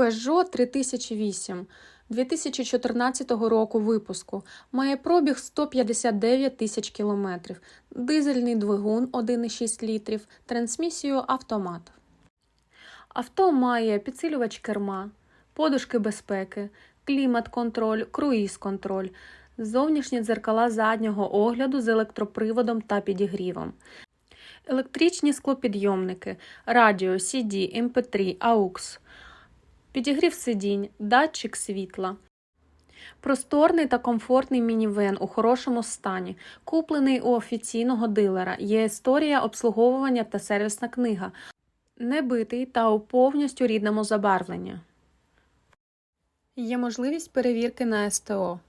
Peugeot 3008 2014 року випуску. Має пробіг 159 тисяч кілометрів, дизельний двигун 1,6 літрів, трансмісію автомат. Авто має підсилювач керма, подушки безпеки, клімат-контроль, круїз-контроль, зовнішні дзеркала заднього огляду з електроприводом та підігрівом. Електричні склопідйомники, радіо, CD, MP3, AUX, підігрів сидінь, датчик світла. Просторний та комфортний мінівен у хорошому стані, куплений у офіційного дилера. Є історія обслуговування та сервісна книга. Небитий та у повністю рідному забарвленні. Є можливість перевірки на СТО.